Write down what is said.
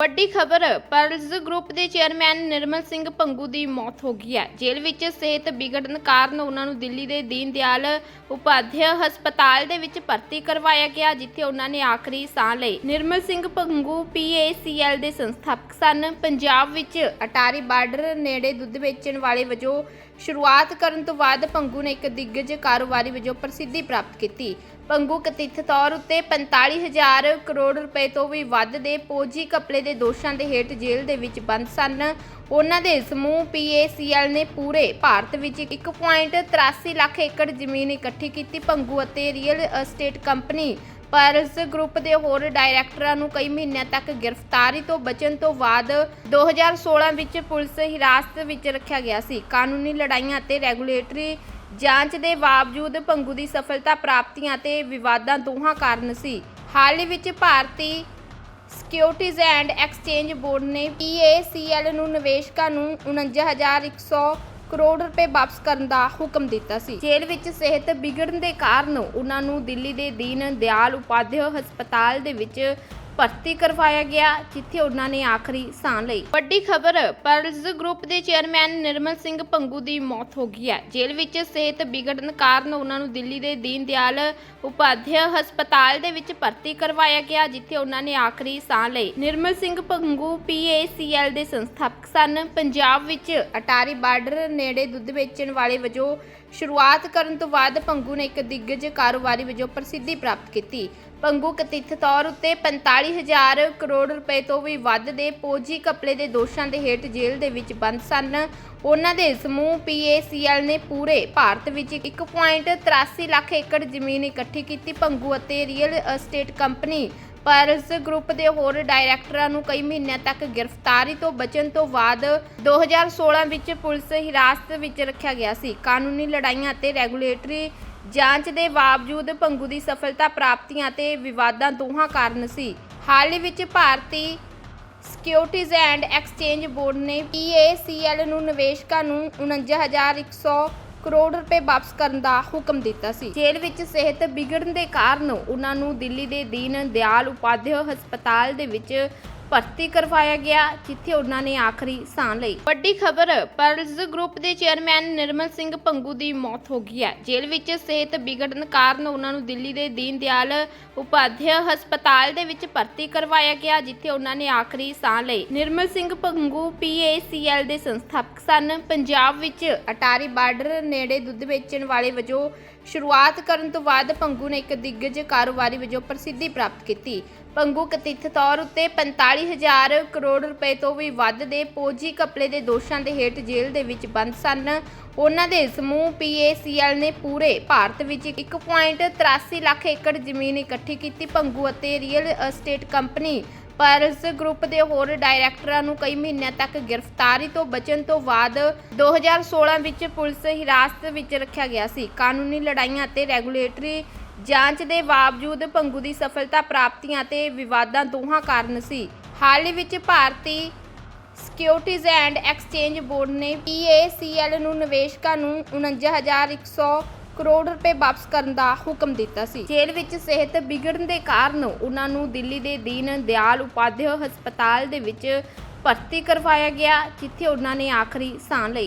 ਵੱਡੀ ਖਬਰ, Pearls group ਦੇ ਚੇਅਰਮੈਨ ਨਿਰਮਲ ਸਿੰਘ ਪੰਗੂ ਦੀ ਮੌਤ ਹੋ ਗਈ ਹੈ। ਜੇਲ੍ਹ ਵਿੱਚ ਸਿਹਤ ਵਿਗੜਨ ਕਾਰਨ ਉਹਨਾਂ ਨੂੰ ਦਿੱਲੀ ਦੇ ਦੀਨ ਦਿਆਲ ਉਪਾਧਿਆ ਹਸਪਤਾਲ ਦੇ ਵਿੱਚ ਭਰਤੀ ਕਰਵਾਇਆ ਗਿਆ, ਜਿੱਥੇ ਉਹਨਾਂ ਨੇ ਆਖਰੀ ਸਾਹ ਲਈ। ਨਿਰਮਲ ਸਿੰਘ ਪੰਗੂ ਪੀਏਸੀਐਲ ਦੇ ਸੰਸਥਾਪਕ ਸਨ। ਪੰਜਾਬ ਵਿੱਚ ਅਟਾਰੀ ਬਾਰਡਰ ਨੇੜੇ ਦੁੱਧ ਵੇਚਣ ਵਾਲੇ ਵਜੋਂ ਸ਼ੁਰੂਆਤ ਕਰਨ ਤੋਂ ਬਾਅਦ ਪੰਗੂ ਨੇ ਇੱਕ ਦਿੱਗਜ ਕਾਰੋਬਾਰੀ ਵਜੋਂ ਪ੍ਰਸਿੱਧੀ ਪ੍ਰਾਪਤ ਕੀਤੀ। ਪੰਗੂ ਕਥਿਤ ਤੌਰ ਉੱਤੇ 45000 ਕਰੋੜ ਰੁਪਏ ਤੋਂ ਵੀ ਵੱਧ ਦੇ ਪੋਜੀ ਕਪਲੇ ਦੇ ਦੋਸ਼ਾਂ ਦੇ ਹੇਠ ਜੇਲ੍ਹ ਦੇ ਵਿੱਚ ਬੰਦ ਸਨ। ਉਹਨਾਂ ਦੇ ਸਮੂਹ PACL ਨੇ ਪੂਰੇ ਭਾਰਤ ਵਿੱਚ 1.83 ਲੱਖ ਏਕੜ ਜ਼ਮੀਨ ਇਕੱਠੀ ਕੀਤੀ। ਪੰਗੂ ਅਤੇ ਰੀਅਲ ਅਸਟੇਟ ਕੰਪਨੀ ਪਰ ਇਸ ਗਰੁੱਪ ਦੇ ਹੋਰ ਡਾਇਰੈਕਟਰਾਂ ਨੂੰ ਕਈ ਮਹੀਨਿਆਂ ਤੱਕ ਗ੍ਰਿਫਤਾਰੀ ਤੋਂ ਬਚਣ ਤੋਂ ਬਾਅਦ 2016 ਵਿੱਚ ਪੁਲਿਸ ਹਿਰਾਸਤ ਵਿੱਚ ਰੱਖਿਆ ਗਿਆ ਸੀ। ਕਾਨੂੰਨੀ ਲੜਾਈਆਂ ਅਤੇ ਰੈਗੂਲੇਟਰੀ ਜਾਂਚ ਦੇ ਬਾਵਜੂਦ ਪੰਗੂ ਦੀ ਸਫਲਤਾ ਪ੍ਰਾਪਤੀਆਂ ਅਤੇ ਵਿਵਾਦਾਂ ਦੋਹਾਂ ਕਾਰਨ ਸੀ। ਹਾਲ ਹੀ ਵਿੱਚ ਭਾਰਤੀ ਸਿਕਿਉਰਿਟੀਜ਼ ਐਂਡ ਐਕਸਚੇਂਜ ਬੋਰਡ ਨੇ PACL ਨੂੰ ਨਿਵੇਸ਼ਕਾਂ ਨੂੰ 49100 ਕਰੋੜ ਰੁਪਏ ਵਾਪਸ ਕਰਨ ਦਾ ਹੁਕਮ ਦਿੱਤਾ ਸੀ। ਜੇਲ੍ਹ ਵਿੱਚ ਸਿਹਤ ਬਿਗੜਨ ਦੇ ਕਾਰਨ ਉਹਨਾਂ ਨੂੰ ਦਿੱਲੀ ਦੇ ਦੀਨ ਦਿਆਲ ਉਪਾਧਿਆ ਹਸਪਤਾਲ ਦੇ ਵਿੱਚ ਭਰਤੀ ਕਰਵਾਇਆ ਗਿਆ, ਜਿੱਥੇ ਉਹਨਾਂ ਨੇ ਆਖਰੀ ਸਾਹ ਲਈ। ਵੱਡੀ ਖਬਰ, ਪਰਲਜ਼ ਗਰੁੱਪ ਦੇ ਚੇਅਰਮੈਨ ਨਿਰਮਲ ਸਿੰਘ ਪੰਗੂ ਦੀ ਮੌਤ ਹੋ ਗਈ ਹੈ। ਜੇਲ੍ਹ ਵਿੱਚ ਸਿਹਤ ਵਿਗੜਨ ਕਾਰਨ ਉਹਨਾਂ ਨੂੰ ਦਿੱਲੀ ਦੇ ਦੀਨ ਦਿਆਲ ਉਪਾਧਿਆ ਹਸਪਤਾਲ ਦੇ ਵਿੱਚ ਭਰਤੀ ਕਰਵਾਇਆ ਗਿਆ, ਜਿੱਥੇ ਉਹਨਾਂ ਨੇ ਆਖਰੀ ਸਾਹ ਲਈ। ਨਿਰਮਲ ਸਿੰਘ ਪੰਗੂ ਪੀਏਸੀਐਲ ਦੇ ਸੰਸਥਾਪਕ ਸਨ। ਪੰਜਾਬ ਵਿੱਚ ਅਟਾਰੀ ਬਾਰਡਰ ਨੇੜੇ ਦੁੱਧ ਵੇਚਣ ਵਾਲੇ ਵਜੋਂ ਸ਼ੁਰੂਆਤ ਕਰਨ ਤੋਂ ਬਾਅਦ ਪੰਗੂ ਨੇ ਇੱਕ ਦਿੱਗਜ ਕਾਰੋਬਾਰੀ ਵਜੋਂ ਪ੍ਰਸਿੱਧੀ ਪ੍ਰਾਪਤ ਕੀਤੀ। ਪੰਗੂ ਕਥਿਤ ਤੌਰ ਉੱਤੇ 45000 ਕਰੋੜ ਰੁਪਏ ਤੋਂ ਵੀ ਵੱਧ ਦੇ ਪੋਜੀ ਕਪਲੇ ਦੇ ਦੋਸ਼ਾਂ ਦੇ ਹੇਠ ਜੇਲ੍ਹ ਦੇ ਵਿੱਚ ਬੰਦ ਸਨ। ਉਹਨਾਂ ਦੇ ਸਮੂਹ PACL ਨੇ ਪੂਰੇ ਭਾਰਤ ਵਿੱਚ 1.83 ਲੱਖ ਏਕੜ ਜ਼ਮੀਨ ਇਕੱਠੀ ਕੀਤੀ। ਪੰਗੂ ਅਤੇ real estate company Pearls group ਦੇ ਹੋਰ ਡਾਇਰੈਕਟਰਾਂ ਨੂੰ ਕਈ ਮਹੀਨਿਆਂ ਤੱਕ ਗ੍ਰਿਫਤਾਰੀ ਤੋਂ ਬਚਣ ਤੋਂ ਬਾਅਦ 2016 ਵਿੱਚ ਪੁਲਿਸ ਹਿਰਾਸਤ ਵਿੱਚ ਰੱਖਿਆ ਗਿਆ ਸੀ। ਕਾਨੂੰਨੀ ਲੜਾਈਆਂ ਅਤੇ ਰੈਗੂਲੇਟਰੀ ਜਾਂਚ ਦੇ ਬਾਵਜੂਦ ਭੰਗੂ ਦੀ ਸਫਲਤਾ ਪ੍ਰਾਪਤੀਆਂ ਤੇ ਵਿਵਾਦਾਂ ਦੋਹਾਂ ਕਾਰਨ ਸੀ। ਹਾਲ ਹੀ ਵਿੱਚ ਭਾਰਤੀ ਸਿਕਿਉਰਿਟੀਜ਼ ਐਂਡ ਐਕਸਚੇਂਜ ਬੋਰਡ ਨੇ PACL ਨੂੰ ਨਿਵੇਸ਼ਕਾਂ ਨੂੰ 49100 ਕਰੋੜ ਰੁਪਏ ਵਾਪਸ ਕਰਨ ਦਾ ਹੁਕਮ ਦਿੱਤਾ ਸੀ। ਜੇਲ੍ਹ ਵਿੱਚ ਸਿਹਤ ਵਿਗੜਨ ਦੇ ਕਾਰਨ ਉਹਨਾਂ ਨੂੰ ਦਿੱਲੀ ਦੇ ਦੀਨ ਦਿਆਲ ਉਪਾਧਿਆ ਹਸਪਤਾਲ ਦੇ ਵਿੱਚ ਭਰਤੀ ਕਰਵਾਇਆ ਗਿਆ, ਜਿੱਥੇ ਉਹਨਾਂ ਨੇ ਆਖਰੀ ਸਾਹ ਲਈ। ਵੱਡੀ ਖਬਰ, ਪਰਲਜ਼ ਗਰੁੱਪ ਦੇ ਚੇਅਰਮੈਨ ਨਿਰਮਲ ਸਿੰਘ ਪੰਗੂ ਦੀ ਮੌਤ ਹੋ ਗਈ ਹੈ। ਜੇਲ੍ਹ ਵਿੱਚ ਸਿਹਤ ਵਿਗੜਨ ਕਾਰਨ ਉਹਨਾਂ ਨੂੰ ਦਿੱਲੀ ਦੇ ਦੀਨ ਦਿਆਲ ਉਪਾਧਿਆ ਹਸਪਤਾਲ ਦੇ ਵਿੱਚ ਭਰਤੀ ਕਰਵਾਇਆ ਗਿਆ, ਜਿੱਥੇ ਉਹਨਾਂ ਨੇ ਆਖਰੀ ਸਾਹ ਲਈ। ਨਿਰਮਲ ਸਿੰਘ ਪੰਗੂ PACL ਦੇ ਸੰਸਥਾਪਕ ਸਨ। ਪੰਜਾਬ ਵਿੱਚ ਅਟਾਰੀ ਬਾਰਡਰ ਨੇੜੇ ਦੁੱਧ ਵੇਚਣ ਵਾਲੇ ਵਜੋਂ ਸ਼ੁਰੂਆਤ ਕਰਨ ਤੋਂ ਬਾਅਦ ਪੰਗੂ ਨੇ ਇੱਕ ਦਿੱਗਜ ਕਾਰੋਬਾਰੀ ਵਜੋਂ ਪ੍ਰਸਿੱਧੀ ਪ੍ਰਾਪਤ ਕੀਤੀ। ਪੰਗੂ ਕਥਿਤ ਤੌਰ ਉੱਤੇ 45000 ਕਰੋੜ ਰੁਪਏ ਤੋਂ ਵੀ ਵੱਧ ਦੇ ਪੋਜੀ ਕਪਲੇ ਦੇ ਦੋਸ਼ਾਂ ਦੇ ਹੇਠ ਜੇਲ੍ਹ ਦੇ ਵਿੱਚ ਬੰਦ ਸਨ। ਉਹਨਾਂ ਦੇ ਸਮੂਹ PACL ਨੇ ਪੂਰੇ ਭਾਰਤ ਵਿੱਚ 1.83 ਲੱਖ ਏਕੜ ਜ਼ਮੀਨ ਇਕੱਠੀ ਕੀਤੀ ਪੰਗੂ ਅਤੇ real estate company Pearls group ਦੇ ਹੋਰ ਡਾਇਰੈਕਟਰਾਂ ਨੂੰ ਕਈ ਮਹੀਨਿਆਂ ਤੱਕ ਗ੍ਰਿਫਤਾਰੀ ਤੋਂ ਬਚਣ ਤੋਂ ਬਾਅਦ 2016 ਵਿੱਚ ਪੁਲਿਸ ਹਿਰਾਸਤ ਵਿੱਚ ਰੱਖਿਆ ਗਿਆ ਸੀ। ਕਾਨੂੰਨੀ ਲੜਾਈਆਂ ਅਤੇ ਰੈਗੂਲੇਟਰੀ ਜਾਂਚ ਦੇ ਬਾਵਜੂਦ ਪੰਗੂ ਦੀ ਸਫਲਤਾ ਪ੍ਰਾਪਤੀਆਂ ਤੇ ਵਿਵਾਦਾਂ ਦੋਹਾਂ ਕਾਰਨ ਸੀ। ਹਾਲ ਹੀ ਵਿੱਚ ਭਾਰਤੀ ਸਿਕਿਉਰਿਟੀਜ਼ ਐਂਡ ਐਕਸਚੇਂਜ ਬੋਰਡ ਨੇ PACL ਨੂੰ ਨਿਵੇਸ਼ਕਾਂ ਨੂੰ 49100 ਕਰੋੜ ਰੁਪਏ ਵਾਪਸ ਕਰਨ ਦਾ ਹੁਕਮ ਦਿੱਤਾ ਸੀ। ਜੇਲ੍ਹ ਵਿੱਚ ਸਿਹਤ ਵਿਗੜਨ ਦੇ ਕਾਰਨ ਉਹਨਾਂ ਨੂੰ ਦਿੱਲੀ ਦੇ ਦੀਨ ਦਿਆਲ ਉਪਾਧਿਆ ਹਸਪਤਾਲ ਦੇ ਵਿੱਚ ਭਰਤੀ ਕਰਵਾਇਆ ਗਿਆ, ਜਿੱਥੇ ਉਹਨਾਂ ਨੇ ਆਖਰੀ ਸਾਹ ਲਈ।